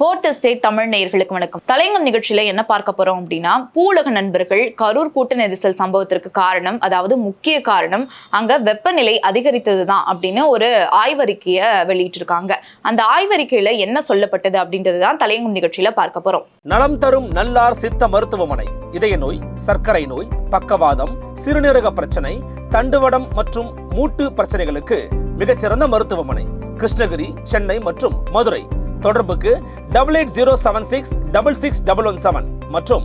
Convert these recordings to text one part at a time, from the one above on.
Board estate Tamil நேயர்களுக்கு வணக்கம். தலையங்கம் நிகழ்ச்சியில என்ன பார்க்க போறோம் அப்படின்னா பூலக நண்பர்கள் கரூர் கூட்ட நெரிசல் சம்பவத்திற்கு காரணம் அதாவது முக்கிய காரணம் அங்க வெப்பநிலை அதிகரித்தது தான் அப்படின்னு ஒரு ஆய்வறிக்கையை வெளியிட்டிருக்காங்க. அந்த ஆய்வறிக்கையில என்ன சொல்லப்பட்டது அப்படின்றது தான் தலையங்கம் நிகழ்ச்சியில பார்க்க போறோம். நலம் தரும் நல்லார் சித்த மருத்துவமனை இதய நோய் சர்க்கரை நோய் பக்கவாதம் சிறுநீரக பிரச்சனை தண்டுவடம் மற்றும் மூட்டு பிரச்சனைகளுக்கு மிகச்சிறந்த மருத்துவமனை கிருஷ்ணகிரி சென்னை மற்றும் மதுரை. தொடர்புக்கு double eight zero seven six double six double one seven மற்றும்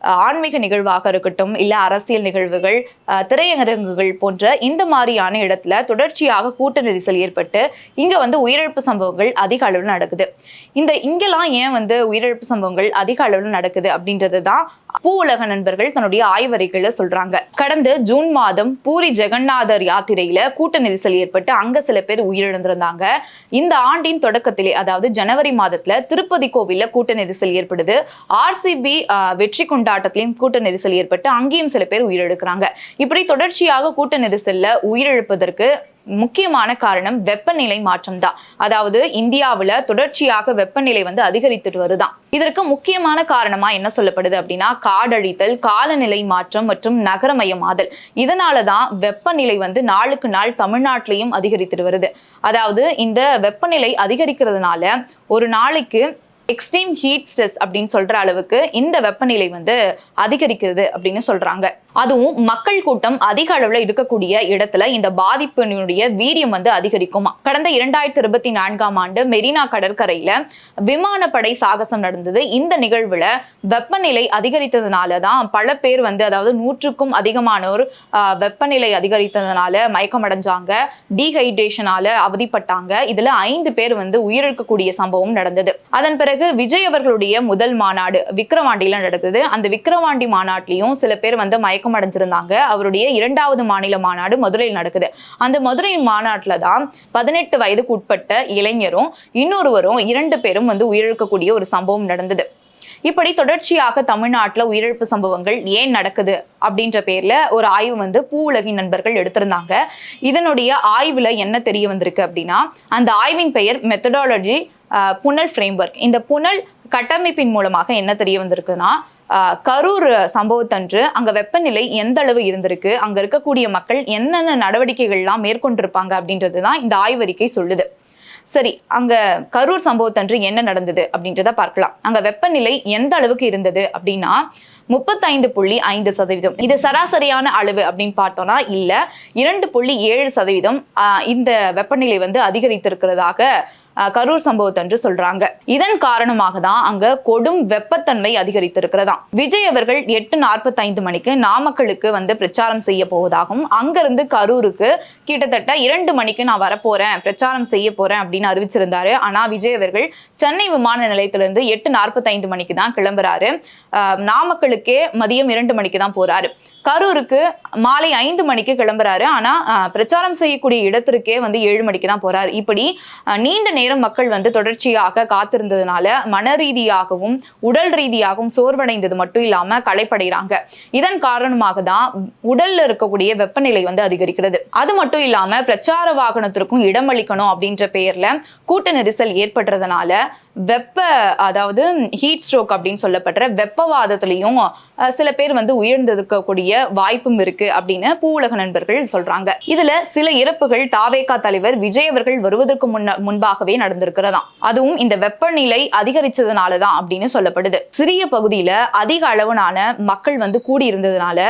ஆன்மீக நிகழ்வாக இருக்கட்டும் இல்ல அரசியல் நிகழ்வுகள் திரையரங்குகள் போன்ற இந்த மாதிரியான இடத்துல தொடர்ச்சியாக கூட்ட நெரிசல் ஏற்பட்டு இங்க வந்து உயிரிழப்பு சம்பவங்கள் அதிக அளவில் நடக்குது. இந்த இங்கெல்லாம் ஏன் வந்து உயிரிழப்பு சம்பவங்கள் அதிக அளவில் நடக்குது அப்படின்றது தான் பூ உலக நண்பர்கள் தன்னுடைய ஆய்வறிக்கையில சொல்றாங்க. கடந்த ஜூன் மாதம் பூரி ஜெகநாதர் யாத்திரையில கூட்ட நெரிசல் ஏற்பட்டு அங்க சில பேர் உயிரிழந்திருந்தாங்க. இந்த ஆண்டின் தொடக்கத்திலே அதாவது ஜனவரி மாதத்துல திருப்பதி கோவில்ல கூட்ட நெரிசல் ஏற்படுது. ஆர்சிபி வெற்றி கொண்டாட்டத்திலையும் கூட்ட நெரிசல் ஏற்பட்டு அங்கேயும் சில பேர் உயிரிழக்கிறாங்க. இப்படி தொடர்ச்சியாக கூட்ட நெரிசல்ல உயிரிழப்பதற்கு முக்கியமான காரணம் வெப்பநிலை மாற்றம் தான் அதாவது இந்தியாவில் தொடர்ச்சியாக வெப்பநிலை வந்து அதிகரித்துட்டு வருதான். இதற்கு முக்கியமான காரணமா என்ன சொல்லப்படுது அப்படின்னா காடழித்தல் காலநிலை மாற்றம் மற்றும் நகரமயமாதல். இதனால தான் வெப்பநிலை வந்து நாளுக்கு நாள் தமிழ்நாட்டிலையும் அதிகரித்துட்டு வருது. அதாவது இந்த வெப்பநிலை அதிகரிக்கிறதுனால ஒரு நாளைக்கு எக்ஸ்ட்ரீம் ஹீட் ஸ்ட்ரெஸ் அப்படின்னு சொல்கிற அளவுக்கு இந்த வெப்பநிலை வந்து அதிகரிக்கிறது அப்படின்னு சொல்கிறாங்க அதுவும் மக்கள் கூட்டம் அதிக அளவில் இருக்கக்கூடிய இடத்துல இந்த பாதிப்பினுடைய வீரியம் வந்து அதிகரிக்குமா. கடந்த இரண்டாயிரத்தி இருபத்தி நான்காம் ஆண்டு மெரினா கடற்கரையில விமானப்படை சாகசம் நடந்தது. இந்த நிகழ்வுல வெப்பநிலை அதிகரித்ததுனால தான் பல பேர் வந்து அதாவது நூற்றுக்கும் அதிகமானோர் வெப்பநிலை அதிகரித்ததுனால மயக்கமடைஞ்சாங்க. டீஹைட்ரேஷனால அவதிப்பட்டாங்க. இதுல ஐந்து பேர் வந்து உயிரிழக்கக்கூடிய சம்பவம் நடந்தது. அதன் பிறகு விஜய் அவர்களுடைய முதல் மாநாடு விக்கிரவாண்டியில நடந்தது. அந்த விக்கிரவாண்டி மாநாட்டிலையும் சில பேர் வந்து மயக்கம் அடைஞ்சிருந்தாங்க. அவருடைய இரண்டாவது மாநில மாநாடு மதுரையில் நடக்குது. அந்த மதுரை மாநாட்டில் தான் பதினெட்டு வயதுக்கு உட்பட்ட இளைஞரும் இன்னொருவரும் இரண்டு பேரும் வந்து உயிரிழக்கக்கூடிய ஒரு சம்பவம் நடந்தது. இப்படி தொடர்ச்சியாக தமிழ்நாட்டில் உயிரிழப்பு சம்பவங்கள் ஏன் நடக்குது? அப்படின்ற பேர்ல ஒரு ஆய்வு வந்து பூ உலகின் நண்பர்கள் எடுத்திருந்தாங்க. இதனுடைய ஆய்வுல என்ன தெரிய வந்திருக்கு அப்படின்னா அந்த ஆய்வின் பெயர் மெத்தடாலஜி புனல் ஃப்ரேம்வொர்க் இந்த புனல் கட்டமைப்பின் மூலமாக என்ன தெரிய வந்திருக்குன்னா கரூர் சம்பவத்தன்று அங்க வெப்பநிலை எந்த அளவு இருந்திருக்கு? அங்க இருக்கக்கூடிய மக்கள் என்னென்ன நடவடிக்கைகள்லாம் மேற்கொண்டிருப்பாங்க அப்படின்றது தான் இந்த ஆய்வறிக்கை சொல்லுது. சரி அங்க கரூர் சம்பவத்தன்று என்ன நடந்தது அப்படின்றத பார்க்கலாம். அங்க வெப்பநிலை எந்த அளவுக்கு இருந்தது அப்படின்னா முப்பத்தைந்து புள்ளி ஐந்து சதவீதம். இது சராசரியான அளவு அப்படின்னு பார்த்தோம்னா இல்ல இரண்டு புள்ளி ஏழு சதவீதம் இந்த வெப்பநிலை வந்து அதிகரித்திருக்கிறதாக கரூர் சம்பவத்தன்று சொல்றாங்க. இதன் காரணமாக தான் அங்க கொடும் வெப்பத்தன்மை அதிகரித்திருக்கிறதாம். விஜய் அவர்கள் எட்டு நாற்பத்தைந்து மணிக்கு நாமக்கலுக்கு வந்து பிரச்சாரம் செய்ய போவதாகவும் அங்கிருந்து கரூருக்கு கிட்டத்தட்ட இரண்டு மணிக்கு நான் வரப்போறேன் பிரச்சாரம் செய்ய போறேன் அப்படின்னு அறிவிச்சிருந்தாரு. ஆனா விஜய் அவர்கள் சென்னை விமான நிலையத்திலிருந்து எட்டு நாற்பத்தைந்து மணிக்கு தான் கிளம்புறாரு. நாமக்கலுக்கே மதியம் இரண்டு மணிக்கு தான் போறாரு. கரூருக்கு மாலை ஐந்து மணிக்கு கிளம்புறாரு. ஆனா பிரச்சாரம் செய்யக்கூடிய இடத்திற்கே வந்து ஏழு மணிக்கு தான் போறாரு. இப்படி நீண்ட நேரம் மக்கள் வந்து தொடர்ச்சியாக காத்திருந்ததுனால மன ரீதியாகவும் உடல் ரீதியாகவும் சோர்வடைந்தது மட்டும் இல்லாம களைப்படைகிறாங்க. இதன் காரணமாக தான் உடல்ல இருக்கக்கூடிய வெப்பநிலை வந்து அதிகரிக்கிறது. அது மட்டும் இல்லாம பிரச்சார வாகனத்திற்கும் இடமளிக்கணும் அப்படின்ற பெயர்ல கூட்ட நெரிசல் ஏற்படுறதுனால வெப்ப அதாவது ஹீட் ஸ்ட்ரோக் அப்படின்னு சொல்லப்படுற வெப்பவாதத்திலையும் சில பேர் வந்து உயர்ந்திருக்கக்கூடிய வாய்ப்பும் இருக்கு அப்படின்னு பூவுலக நண்பர்கள் சொல்றாங்க. இதுல சில இறப்புகள் தாவேகா தலைவர் விஜய் அவர்கள் வருவதற்கு முன்ன முன்பாகவே நடந்திருக்கிறதாம். அதுவும் இந்த வெப்பநிலை அதிகரிச்சதுனாலதான் அப்படின்னு சொல்லப்படுது. சிறிய பகுதியில அதிக அளவிலான மக்கள் வந்து கூடி இருந்ததுனால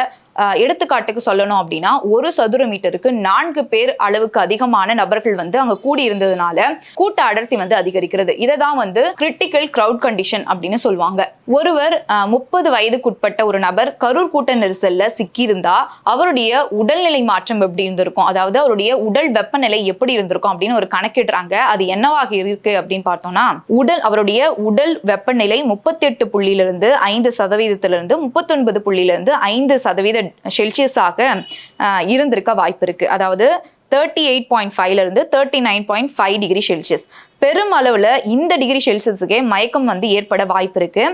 எடுத்துக்காட்டுக்கு சொல்லணும் அப்படின்னா ஒரு சதுர மீட்டருக்கு நான்கு பேர் அளவுக்கு அதிகமான நபர்கள் வந்து அங்க கூடி இருந்ததுனால கூட்ட அடர்த்தி வந்து அதிகரிக்கிறது. இதை தான் வந்து கிரிட்டிக்கல் கிரவுட் கண்டிஷன் அப்படின்னு சொல்லுவாங்க. ஒருவர் முப்பது வயதுக்குட்பட்ட ஒரு நபர் கரூர் கூட்ட நெரிசல்ல சிக்கியிருந்தா அவருடைய உடல்நிலை மாற்றம் எப்படி இருந்திருக்கும்? அதாவது அவருடைய உடல் வெப்பநிலை எப்படி இருந்திருக்கும் அப்படின்னு ஒரு கணக்கிடுறாங்க. அது என்னவாக இருக்கு அப்படின்னு பார்த்தோம்னா உடல் அவருடைய உடல் வெப்பநிலை முப்பத்தி எட்டு புள்ளியிலிருந்து ஐந்து சதவீதத்திலிருந்து முப்பத்தொன்பது புள்ளியிலிருந்து ஐந்து சதவீத செல்சியஸாக இருந்திருக்க வாய்ப்பு இருக்கு. அதாவது தேர்ட்டி எயிட் பாயிண்ட் ஃபைவ்லேருந்து thirty nine point five degree Celsius பெரும் அளவில் இந்த டிகிரி செல்சியஸுக்கே மயக்கம் வந்து ஏற்பட வாய்ப்பு இருக்கு.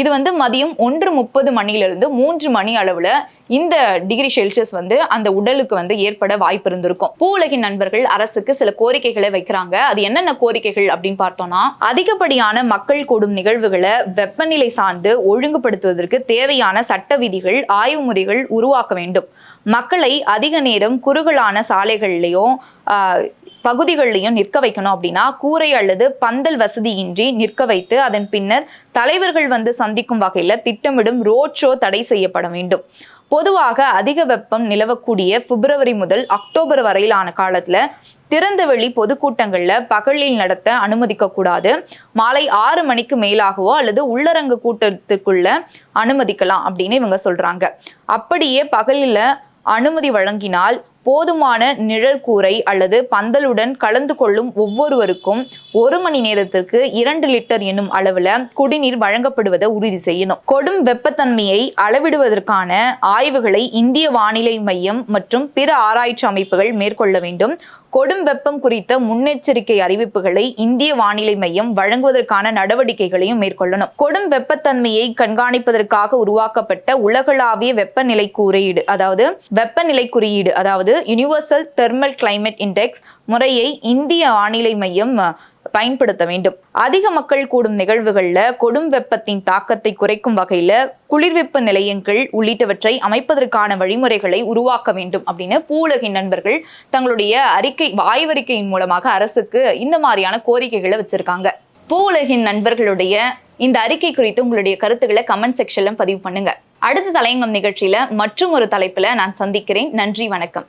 இது வந்து மதியம் ஒன்று முப்பது மணியிலிருந்து மூன்று மணி அளவில் இந்த டிகிரி செல்சியஸ் வந்து அந்த உடலுக்கு வந்து ஏற்பட வாய்ப்பு இருந்திருக்கும். பூ உலகின் நண்பர்கள் அரசுக்கு சில கோரிக்கைகளை வைக்கிறாங்க. அது என்னென்ன கோரிக்கைகள் அப்படின்னு பார்த்தோம்னா அதிகப்படியான மக்கள் கூடும் நிகழ்வுகளை வெப்பநிலை சார்ந்து ஒழுங்குபடுத்துவதற்கு தேவையான சட்ட விதிகள் ஆய்வு முறைகள் உருவாக்க வேண்டும். மக்களை அதிக நேரம் குறுகலான சாலைகள்லையும் பகுதிகள்லையும் நிற்க வைக்கணும் அப்படின்னா கூரை அல்லது பந்தல் வசதியின்றி நிற்க வைத்து அதன் பின்னர் தலைவர்கள் வந்து சந்திக்கும் வகையில் திட்டமிடும் ரோட் ஷோ தடை செய்யப்பட வேண்டும். பொதுவாக அதிக வெப்பம் நிலவக்கூடிய பிப்ரவரி முதல் அக்டோபர் வரையிலான காலத்துல திறந்தவெளி பொதுக்கூட்டங்களில் பகலில் நடத்த அனுமதிக்க கூடாது. மாலை ஆறு மணிக்கு மேலாகவோ அல்லது உள்ளரங்கு கூட்டத்துக்குள்ள அனுமதிக்கலாம் அப்படின்னு இவங்க சொல்றாங்க. அப்படியே பகலில் அனுமதி வழங்கினால் போதுமான நிழற்கூரை அல்லது பந்தலுடன் கலந்து கொள்ளும் ஒவ்வொருவருக்கும் ஒரு மணி நேரத்திற்கு இரண்டு லிட்டர் என்னும் அளவில் குடிநீர் வழங்கப்படுவதை உறுதி செய்யணும். கொடும் வெப்பத்தன்மையை அளவிடுவதற்கான ஆய்வுகளை இந்திய வானிலை மையம் மற்றும் பிற ஆராய்ச்சி அமைப்புகள் மேற்கொள்ள வேண்டும். கொடும் வெப்பம் குறித்த முன்னெச்சரிக்கை அறிவிப்புகளை இந்திய வானிலை மையம் வழங்குவதற்கான நடவடிக்கைகளையும் மேற்கொள்ளணும். கொடும் வெப்பத்தன்மையை கண்காணிப்பதற்காக உருவாக்கப்பட்ட உலகளாவிய வெப்பநிலை குறியீடு அதாவது வெப்பநிலை குறியீடு அதாவது யுனிவர்சல் தெர்மல் கிளைமேட் இண்டெக்ஸ் முறையை இந்திய வானிலை மையம் பயன்படுத்த வேண்டும். அதிக மக்கள் கூடும் நிகழ்வுகள்ல கொடும் வெப்பத்தின் தாக்கத்தை குறைக்கும் வகையில குளிர்வெப்ப நிலையங்கள் உள்ளிட்டவற்றை அமைப்பதற்கான வழிமுறைகளை உருவாக்க வேண்டும் அப்படின்னு பூலகின் நண்பர்கள் தங்களுடைய அறிக்கை ஆய்வறிக்கையின் மூலமாக அரசுக்கு இந்த மாதிரியான கோரிக்கைகளை வச்சிருக்காங்க. பூலகின் நண்பர்களுடைய இந்த அறிக்கை குறித்து உங்களுடைய கருத்துக்களை கமெண்ட் செக்ஷன்ல பதிவு பண்ணுங்க. அடுத்த தலையங்கம் நிகழ்ச்சியில மற்றும் ஒரு தலைப்புல நான் சந்திக்கிறேன். நன்றி வணக்கம்.